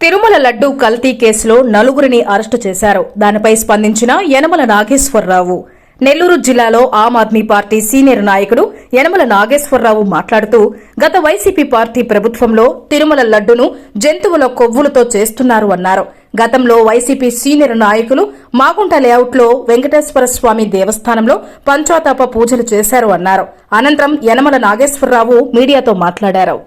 తిరుమల లడ్డూ కల్తీ కేసులో నలుగురిని అరెస్టు చేశారు. దానిపై స్పందించిన యనమల నాగేశ్వరరావు. నెల్లూరు జిల్లాలో ఆమ్ ఆద్మీ పార్టీ సీనియర్ నాయకుడు యనమల నాగేశ్వరరావు మాట్లాడుతూ గత వైసీపీ పార్టీ ప్రభుత్వంలో తిరుమల లడ్డును జంతువుల కొవ్వులతో చేస్తున్నారు అన్నారు. గతంలో వైసీపీ సీనియర్ నాయకులు మాగుంట లేఅవుట్లో వెంకటేశ్వర స్వామి దేవస్థానంలో పంచాతాప పూజలు చేశారు అన్నారు. అనంతరం యనమల నాగేశ్వరరావు మీడియాతో మాట్లాడారు.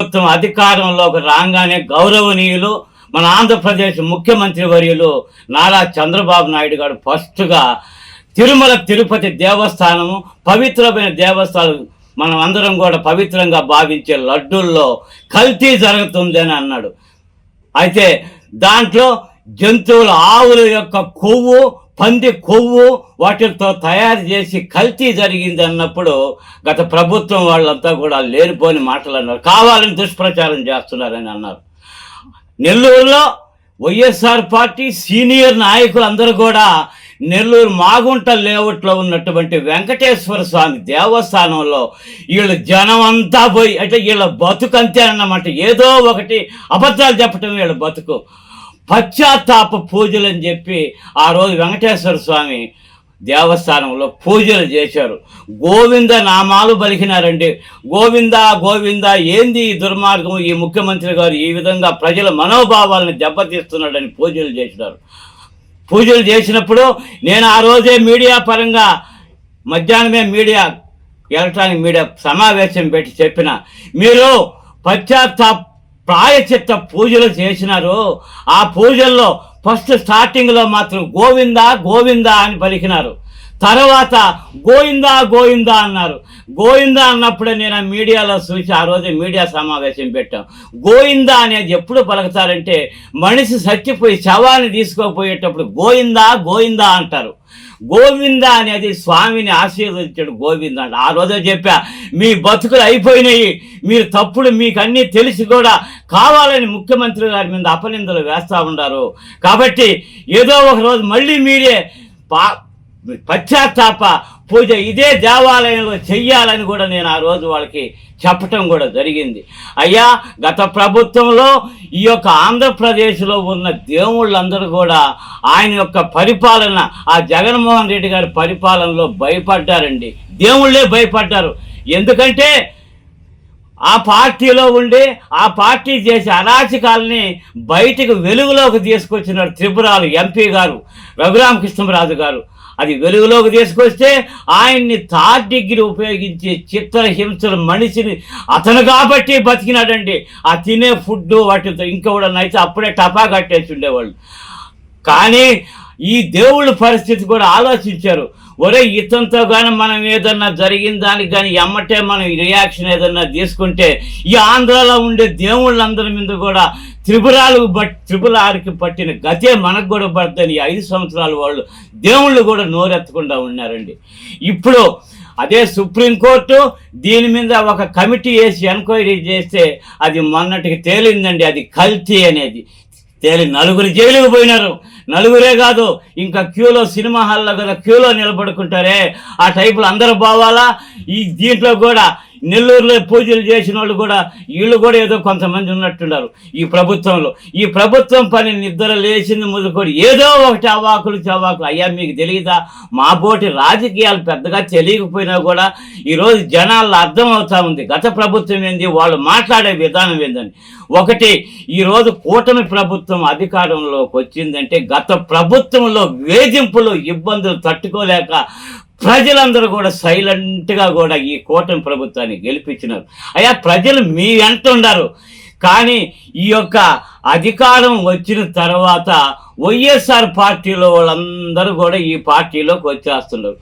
ప్రభుత్వం అధికారంలోకి రాగానే గౌరవనీయులు మన ఆంధ్రప్రదేశ్ ముఖ్యమంత్రి వర్యులు నారా చంద్రబాబు నాయుడు గారు ఫస్ట్గా తిరుమల తిరుపతి దేవస్థానము పవిత్రమైన దేవస్థానం మనం అందరం కూడా పవిత్రంగా భావించే లడ్డూల్లో కల్తీ జరుగుతుంది అని అన్నాడు. అయితే దాంట్లో జంతువుల ఆవుల యొక్క కొవ్వు పంది కొవ్వు వాటితో తయారు చేసి కల్తీ జరిగింది అన్నప్పుడు గత ప్రభుత్వం వాళ్ళంతా కూడా లేనిపోని మాటలు అన్నారు. కావాలని దుష్ప్రచారం చేస్తున్నారని అన్నారు. నెల్లూరులో వైఎస్ఆర్ పార్టీ సీనియర్ నాయకులు అందరూ కూడా నెల్లూరు మాగుంట లేఅవుట్లో ఉన్నటువంటి వెంకటేశ్వర స్వామి దేవస్థానంలో వీళ్ళ జనం అంతా పోయి అంటే వీళ్ళ బతుకు అంతే అన్నమాట. ఏదో ఒకటి అబద్ధాలు చెప్పటం వీళ్ళ బతుకు. పశ్చాత్తాప పూజలు అని చెప్పి ఆ రోజు వెంకటేశ్వర స్వామి దేవస్థానంలో పూజలు చేశారు. గోవింద నామాలు పలికినారండి. గోవింద గోవింద ఏంది ఈ దుర్మార్గం? ఈ ముఖ్యమంత్రి గారు ఈ విధంగా ప్రజల మనోభావాలను దెబ్బతీస్తున్నాడని పూజలు చేసినారు పూజలు చేసినప్పుడు నేను ఆ రోజే మీడియా పరంగా మధ్యాహ్నమే మీడియా ఎలక్ట్రానిక్ మీడియా సమావేశం పెట్టి చెప్పిన మీరు పశ్చాత్తాప ప్రాయచిత్త పూజలు చేసినారు. ఆ పూజల్లో ఫస్ట్ స్టార్టింగ్లో మాత్రం గోవిందా గోవిందా అని పలికినారు. తర్వాత గోవిందా గోవిందా అన్నారు. గోవిందా అన్నప్పుడే నేను ఆ మీడియాలో చూసి ఆ రోజు మీడియా సమావేశం పెట్టాం. గోవిందా అనేది ఎప్పుడు పలుకుతారంటే మనిషి చచ్చిపోయి శవాన్ని తీసుకోపోయేటప్పుడు గోవిందా గోవిందా అంటారు. గోవింద అనేది స్వామిని ఆశీర్వదించాడు గోవింద అంటే. ఆ రోజే చెప్పా మీ బతుకులు అయిపోయినాయి. మీరు తప్పుడు మీకు అన్నీ తెలిసి కూడా కావాలని ముఖ్యమంత్రి గారి మీద అపనిందలు వేస్తూ ఉన్నారు. కాబట్టి ఏదో ఒక రోజు మళ్ళీ మీరే పా పశ్చాత్తాప పూజ ఇదే దేవాలయంలో చెయ్యాలని కూడా నేను ఆ రోజు వాళ్ళకి చెప్పటం కూడా జరిగింది. అయ్యా గత ప్రభుత్వంలో ఈ యొక్క ఆంధ్రప్రదేశ్లో ఉన్న దేవుళ్ళందరూ కూడా ఆయన యొక్క పరిపాలన ఆ జగన్మోహన్ రెడ్డి గారి పరిపాలనలో భయపడ్డారండి. దేవుళ్ళే భయపడ్డారు. ఎందుకంటే ఆ పార్టీలో ఉండి ఆ పార్టీ చేసే అరాచకాలని బయటకు వెలుగులోకి తీసుకొచ్చినారు త్రిపురాలు ఎంపీ గారు రఘురామకృష్ణరాజు గారు. అది వెలుగులోకి తీసుకొస్తే ఆయన్ని థర్డ్ డిగ్రీ ఉపయోగించి చిత్రహింసలు మనిషిని అతను కాబట్టి బతికినాడండి. ఆ తినే ఫుడ్ వాటితో ఇంకొకటి అయితే అప్పుడే టపా కట్టేసి ఉండేవాళ్ళు కానీ ఈ దేవుళ్ళ పరిస్థితి కూడా ఆలోచించారు. ఒరే ఇతనితో కానీ మనం ఏదన్నా జరిగిన దానికి కానీ ఎమ్మటే మనం రియాక్షన్ ఏదన్నా తీసుకుంటే ఈ ఆంధ్రాలో ఉండే దేవుళ్ళందరి మీద కూడా త్రిపురాలకు బట్ త్రిపురారికి పట్టిన గతే మనకు కూడా పడుతుంది ఈ ఐదు సంవత్సరాలు వాళ్ళు దేవుళ్ళు కూడా నోరెత్తకుండా ఉన్నారండి. ఇప్పుడు అదే సుప్రీంకోర్టు దీని మీద ఒక కమిటీ వేసి ఎంక్వైరీ చేస్తే అది మొన్నటికి తేలిందండి అది కల్తీ అనేది. తేలి నలుగురు జైలుకు పోయినారు. నలుగురే కాదు ఇంకా క్యూలో సినిమా హాల్లో కదా క్యూలో నిలబడుకుంటారే. ఆ టైపులో అందరూ పోవాలా? ఈ దీంట్లో కూడా నెల్లూరులో పూజలు చేసిన వాళ్ళు కూడా వీళ్ళు కూడా ఏదో కొంతమంది ఉన్నట్టున్నారు ఈ ప్రభుత్వంలో. ఈ ప్రభుత్వం పని నిద్ర లేచింది మొదలుకొని ఏదో ఒకటి అవాకులు చవాకులు అయ్యా మీకు తెలియదా మా పోటీ రాజకీయాలు పెద్దగా తెలియకపోయినా కూడా ఈరోజు జనాల్లో అర్థమవుతా ఉంది. గత ప్రభుత్వం ఏంది? వాళ్ళు మాట్లాడే విధానం ఏందని. ఒకటి ఈరోజు కూటమి ప్రభుత్వం అధికారంలోకి వచ్చిందంటే గత ప్రభుత్వంలో వేధింపులు ఇబ్బందులు తట్టుకోలేక ప్రజలందరూ కూడా సైలెంట్గా కూడా ఈ కూటమి ప్రభుత్వాన్ని గెలిపించినారు. అయ్యా ప్రజలు మీ వెంట ఉన్నారు. కానీ ఈ యొక్క అధికారం వచ్చిన తర్వాత వైఎస్ఆర్ పార్టీలో వాళ్ళందరూ కూడా ఈ పార్టీలోకి వచ్చేస్తున్నారు.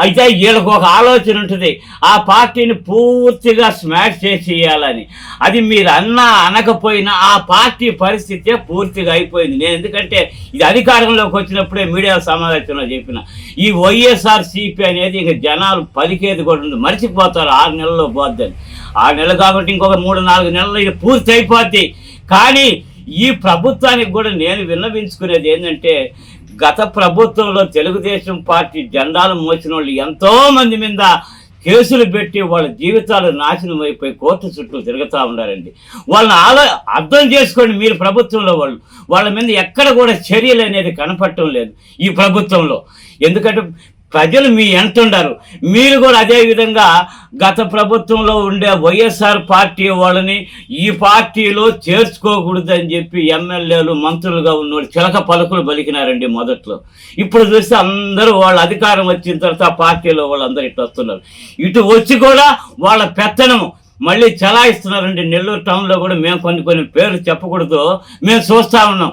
అయితే వీళ్ళకు ఒక ఆలోచన ఉంటుంది. ఆ పార్టీని పూర్తిగా స్మాష్ చేసేయాలని. అది మీరు అన్నా అనకపోయినా ఆ పార్టీ పరిస్థితే పూర్తిగా అయిపోయింది. నేను ఎందుకంటే ఇది అధికారంలోకి వచ్చినప్పుడే మీడియా సమావేశంలో చెప్పిన. ఈ వైఎస్ఆర్ సిపి అనేది ఇంక జనాలు పలికేది కూడా ఉంది మర్చిపోతారు. ఆరు నెలల్లో పోద్దని. ఆరు నెలలు కాబట్టి ఇంకొక మూడు నాలుగు నెలలు ఇది పూర్తి అయిపోద్ది కానీ ఈ ప్రభుత్వానికి కూడా నేను విన్నవించుకునేది ఏంటంటే గత ప్రభుత్వంలో తెలుగుదేశం పార్టీ జెండాలు మోసిన వాళ్ళు ఎంతోమంది మీద కేసులు పెట్టి వాళ్ళ జీవితాలు నాశనం అయిపోయి కోర్టు చుట్టూ తిరుగుతూ ఉన్నారండి. వాళ్ళని ఆలో అర్థం చేసుకోండి మీరు ప్రభుత్వంలో వాళ్ళు. వాళ్ళ మీద ఎక్కడ కూడా చర్యలు అనేది కనపడటం లేదు ఈ ప్రభుత్వంలో. ఎందుకంటే ప్రజలు మీ ఎంటుండారు మీరు కూడా అదేవిధంగా గత ప్రభుత్వంలో ఉండే వైఎస్ఆర్ పార్టీ వాళ్ళని ఈ పార్టీలో చేర్చుకోకూడదని చెప్పి ఎమ్మెల్యేలు మంత్రులుగా ఉన్నవాళ్ళు చిలక పలుకులు పలికినారండి మొదట్లో. ఇప్పుడు చూస్తే అందరూ వాళ్ళ అధికారం వచ్చిన తర్వాత ఆ పార్టీలో వాళ్ళందరూ ఇటు వస్తున్నారు. ఇటు వచ్చి కూడా వాళ్ళ పెత్తనము మళ్ళీ చలాయిస్తున్నారండి. నెల్లూరు టౌన్లో కూడా మేము కొన్ని కొన్ని పేర్లు చెప్పకూడదు. మేము చూస్తా ఉన్నాం.